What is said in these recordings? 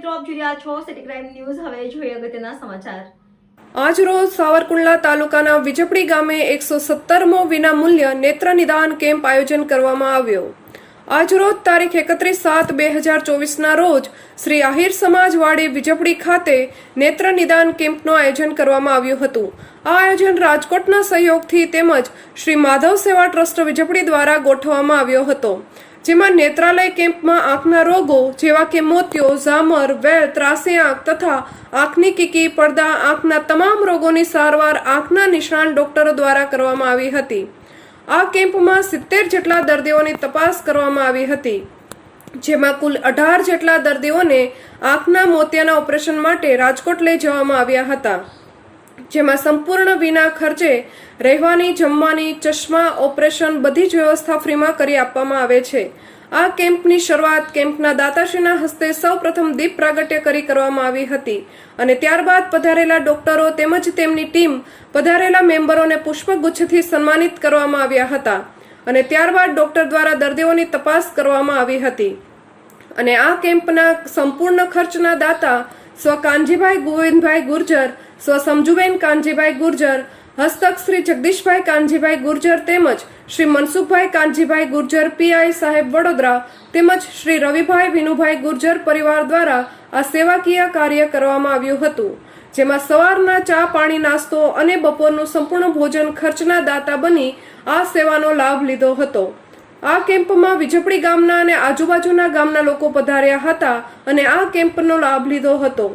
મિત્રો આપ જોઈ રહ્યા છો. સિટી ક્રાઇમ ન્યૂઝ હવે જોઈએ અગત્યના સમાચાર. આજરોજ સાવરકુંડલા તાલુકાના વિજપડી ગામે એકસો સત્તરમો વિનામૂલ્ય નેત્ર નિદાન કેમ્પ આયોજન કરવામાં આવ્યો. આજરોજ તારીખ એકત્રીસ સાત બે હજાર ચોવીસના રોજ શ્રી આહિર સમાજવાડી વિજપડી ખાતે નેત્ર નિદાન કેમ્પનું આયોજન કરવામાં આવ્યું હતું. આ આયોજન રાજકોટના સહયોગથી તેમજ શ્રી માધવ સેવા ટ્રસ્ટ વિજપડી દ્વારા ગોઠવવામાં આવ્યો હતો. જેમાં નેત્રાલય કેમ્પમાં આંખના રોગો જેવા કે મોતિયો, ઝામર, વેલ ત્રાસી આંખ તથા આંખની કીકી, પડદા, આંખના તમામ રોગોની સારવાર આંખના નિષ્ણાંત ડોક્ટરો દ્વારા કરવામાં આવી હતી. આ કેમ્પમાં સિત્તેર જેટલા દર્દીઓની તપાસ કરવામાં આવી હતી, જેમાં કુલ અઢાર જેટલા દર્દીઓને આંખના મોતિયાના ઓપરેશન માટે રાજકોટ લઈ જવામાં આવ્યા હતા. જેમાં સંપૂર્ણ વિના ખર્ચે રહેવાની, જમવાની, ચશ્મા, ઓપરેશન બધી જ વ્યવસ્થા ફ્રીમાં કરી આપવામાં આવે છે. આ કેમ્પની શરૂઆત કેમ્પના દાતાશ્રીના હસ્તે સૌ પ્રથમ દીપ પ્રાગટ્ય કરી કરવામાં આવી હતી અને ત્યારબાદ પધારેલા ડોક્ટરો તેમજ તેમની ટીમ પધારેલા મેમ્બરોને પુષ્પગુચ્છથી સન્માનિત કરવામાં આવ્યા હતા અને ત્યારબાદ ડોક્ટર દ્વારા દર્દીઓની તપાસ કરવામાં આવી હતી. અને આ કેમ્પના સંપૂર્ણ ખર્ચના દાતા સ્વ કાનજીભાઈ ગોવિંદભાઈ ગુર્જર સ્વ સમજુબેન કાનજીભાઈ ગુર્જર હસ્તક શ્રી જગદીશભાઈ કાનજીભાઈ ગુર્જર તેમજ શ્રી મનસુખભાઈ કાનજીભાઈ ગુર્જર પીઆઈ સાહેબ વડોદરા તેમજ શ્રી રવિભાઈ વિનુભાઈ ગુર્જર પરિવાર દ્વારા આ સેવાકીય કાર્ય કરવામાં આવ્યું હતું, જેમાં સવારના ચા પાણી નાસ્તો અને બપોરનું સંપૂર્ણ ભોજન ખર્ચના દાતા બની આ સેવાનો લાભ લીધો હતો. આ કેમ્પમાં વિજપડી ગામના અને આજુબાજુના ગામના લોકો પધાર્યા હતા અને આ કેમ્પનો લાભ લીધો હતો.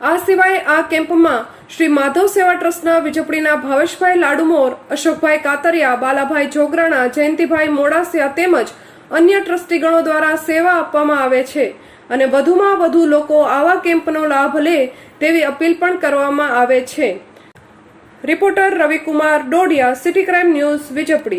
આ સિવાય આ કેમ્પમાં શ્રી માધવ સેવા ટ્રસ્ટના વિજપડીના ભાવેશભાઈ લાડુમોર, અશોકભાઈ કાતરિયા, બાલાભાઈ જોગરાણા, જયંતિભાઈ મોડાસિયા તેમજ અન્ય ટ્રસ્ટીગણો દ્વારા સેવા આપવામાં આવે છે અને વધુમાં વધુ લોકો આવા કેમ્પનો લાભ લે તેવી અપીલ પણ કરવામાં આવે છે. Reporter Ravikumar Dodiya, city crime news, Vijapdi.